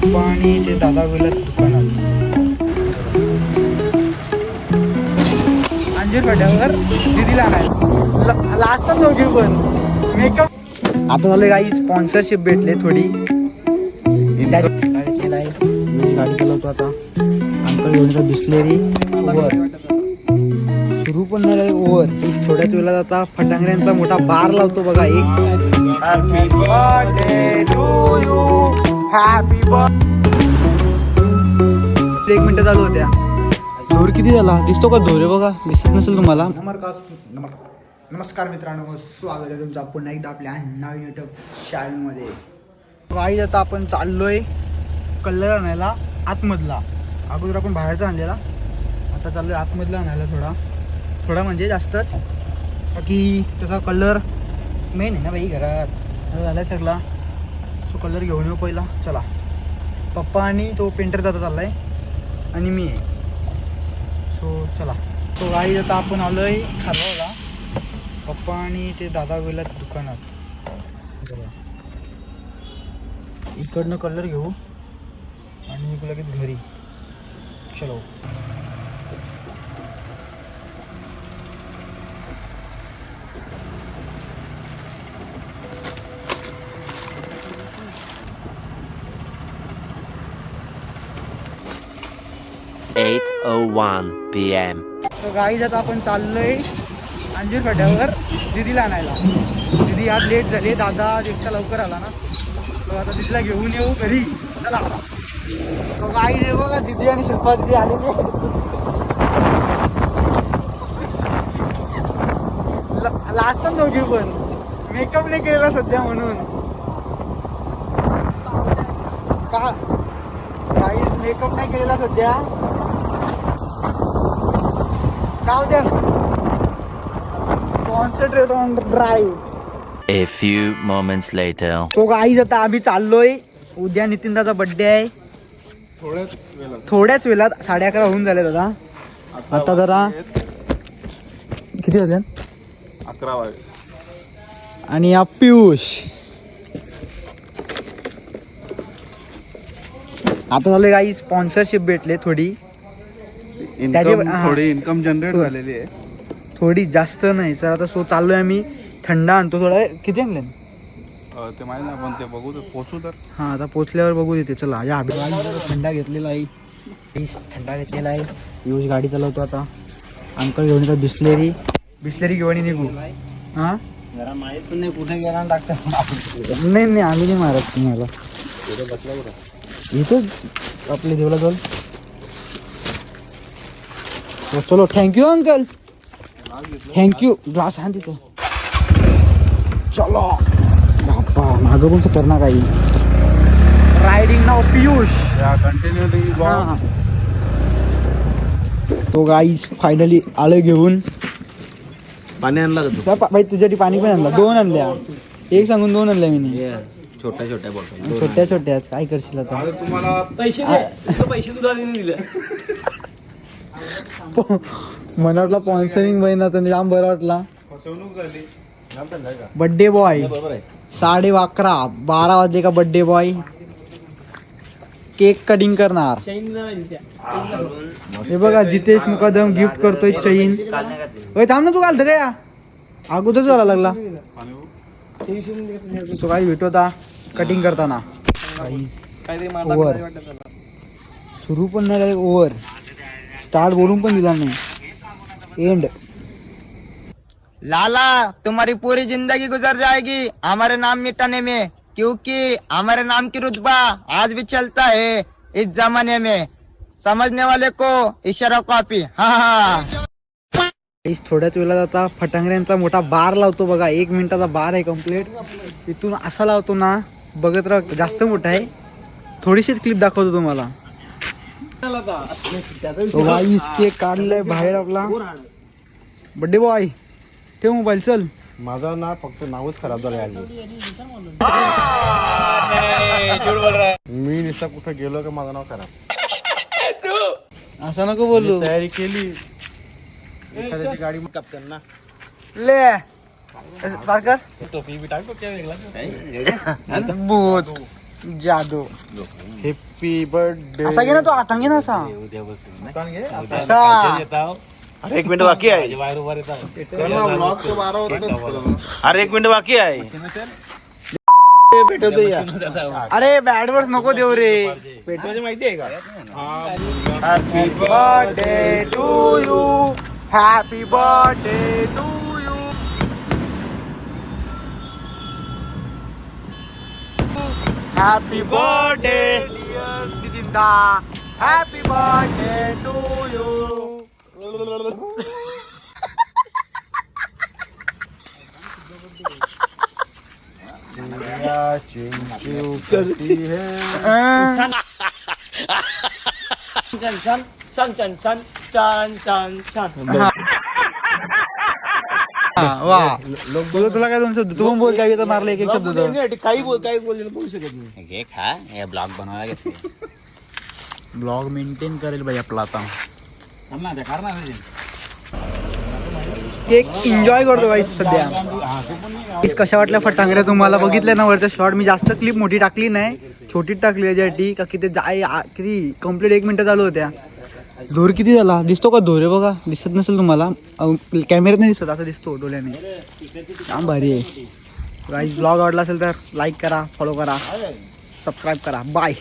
पप्पा आणि ते दादा गेलेत दुकानात. अंजीर फाट्यावर दिदीला आणायला लास्ट दोघी पण. मेकअप आता झालं काही स्पॉन्सरशिप भेटले थोडी. गाडी गाडी चालवतो आता. अंकल घेऊन बिस्लेरी ओव्हर सुरू पण नाही ओव्हर थोड्याच वेळेला आता फटांगऱ्यांचा मोठा बार लावतो बघा एक. Happy birthday to you happy एक मिनिट चालू होत्या. धूर किती झाला? दिसतो का धूर? आहे बघा दिसत नसेल तुम्हाला. नमस्कार नमस्कार मित्रांनो स्वागत आहे तुमचं पुन्हा एकदा आपल्या नवीन युट्यूब चॅनलमध्ये काही आता आपण चाललोय कलर आणायला आतमधला. अगोदर आपण बाहेरचा आणलेला. आता चाललोय आतमधला आणायला थोडा. थोडा म्हणजे जास्तच. बाकी त्याचा कलर मेन आहे ना बाई घरात. झालाय सगळा. कलर घेऊन येऊ पहिला. चला. पप्पा आणि तो पेंटर दादा चालला आहे आणि मी आहे. सो चला. सो गाडी आता आपण आलो आहे खालवाला पप्पा आणि ते दादा गेला दुकानात. चला इकडनं कलर घेऊ. आणि मी लगेच घरी. चलो. Eight oh one p.m. तर गाईज आता आपण चाललोय अंजीर फाट्यावर दिदीला आणायला. दिदी आज लेट झाली दादा एकटा लवकर आला ना. तो आता दिदीला घेऊन येऊ घरी. चला. तो गाडी येऊ का दिदी आणि शिल्पा दिदी आलेली लास्ट दोघी पण. मेकअप नाही केलेला सध्या म्हणून. का? काही मेकअप नाही केलेला सध्या. जाऊ द्या. Concentrate on drive A few moments later. तो गाईज आता आम्ही चाललोय. उद्या नितीनदाचा बर्थडे आहे. थोड्याच वेळात. साडे अकरा होऊन झाले दादा. आता जरा किती वाजले? अकरा वाजे आणि हा पियुष. आता झाले काही स्पॉन्सरशिप भेटले थोडी. इन्कम हा. थोडी इन्कम जनरेट हो. झालेली आहे. थोडी जास्त नाही तर आता सो चाललोय आम्ही थंड आणतो थोडा किती आणले? अं, ते माहिती ना आपण ते बघू तर पोचू तर. हा आता पोचल्यावर बघू देते चला या. थंडा घेतलेला आहे. प्लीज थंडा घेतलेला आहे. पियुष गाडी चालवतो आता. अंकल घेऊन येतात बिस्लेरी. बिस्लेरी घेऊन ये निघू. हा? जरा माहीत पण नाही कुठे गेला टाकतात नाही नाही आम्ही नाही मारत तुम्हाला. इथं आपले देवला चल हो, चलो थँक्यू अंकल थँक्यू ग्लास आण तिथं चलो बाप्पा मागं पण खतरनाक आहे रायडिंग नाव पियुष कंटिन्यू हा. तो गाईस फायनली आलं घेऊन पाणी आणला का बाई तुझ्यासाठी पाणी पण आणला. दोन आणल्या. एक सांगून दोन आणल्या मी. तू छोट्या छोट्या बॉटल छोट्या छोट्याच काय करशील आता? तुम्हाला मला वाटला स्पॉन्सरिंग बहीण आता जाम बरं वाटला. फसवणूक झाली बर्थडे बॉय साडे अकरा बारा वाजे का बर्थडे बॉय केक कटिंग करणार. हे बघा जितेश मुकादम गिफ्ट करतोय चैन ओय थांब ना तू घालतं का या? अगोदर झाला लागला. सो काही भेटू आता कटिंग करताना ओव्हर सुरू पण नाही ओव्हर स्टार्ट बोलून पण दिला नाही. एंड लाला तुम्हारी पूरी जिंदगी गुजर जाएगी हमारे नाम मिटाने में क्योंकि हमारे नाम की रुतबा आज भी चलता है इस जमाने में। समझने वाले को इशारा कॉपी हाँ हाँ थोड्याच वेळात आता फटांगऱ्यांचा मोठा बार लावतो बघा. एक मिनिटाचा बार आहे कंप्लीट तिथून असा लावतो ना बघत राहा जास्त मोठा आहे. थोडीशीच क्लिप दाखवतो तुम्हाला. गाईस केक काढलाय बाहेर आपला. बड्डे बॉय ठेव मोबाईल चल. माझं ना फक्त नावच खराब झालं आहे मी नुसता कुठं गेलो का माझं नाव खराब. असं नको बोलू. तयारी केली. एखाद्याची गाडी कप्तान ना. ले. पारकर टोपी बी टाकतो जादू. हॅपी बर्थडे असा घे ना तो आता घे ना असा असा अरे एक मिनिट बाकी आहे ब्लॉग तो बारा होत अरे एक मिनिट बाकी आहे अरे बॅड वर्स नको देऊ रे। पेटवायचे माहिती आहे का happy birthday to you happy birthday to you happy birthday dear नितिनदा happy birthday to you वा. तुला तुला काय दोन शब्द तू पण बोल काय तर मारलं एक एक शब्द काही बोल काही बोललेलं बोलू शकत नाही. घे खा हे ब्लॉग बनवायला घेतले. ब्लॉग मेंटेन करेल भाई आपला आता. केक एन्जॉय करतो भाई सध्या. इस कशा वाटल्या फटांगऱ्या तुम्हाला बघितल्या ना वरच्या शॉर्ट मी जास्त क्लिप मोठी टाकली नाही. छोटीच टाकली याच्यासाठी का किती जाय आ- किती कंप्लीट एक मिनिटं चालू होत्या. धूर किती झाला? दिसतो का धूर? आहे बघा दिसत नसेल तुम्हाला. कॅमेऱ्यात नाही दिसत असं दिसतो डोळ्याने. काम भारी आहे. ब्लॉग आवडला असेल तर लाईक करा फॉलो करा. सबस्क्राईब करा. बाय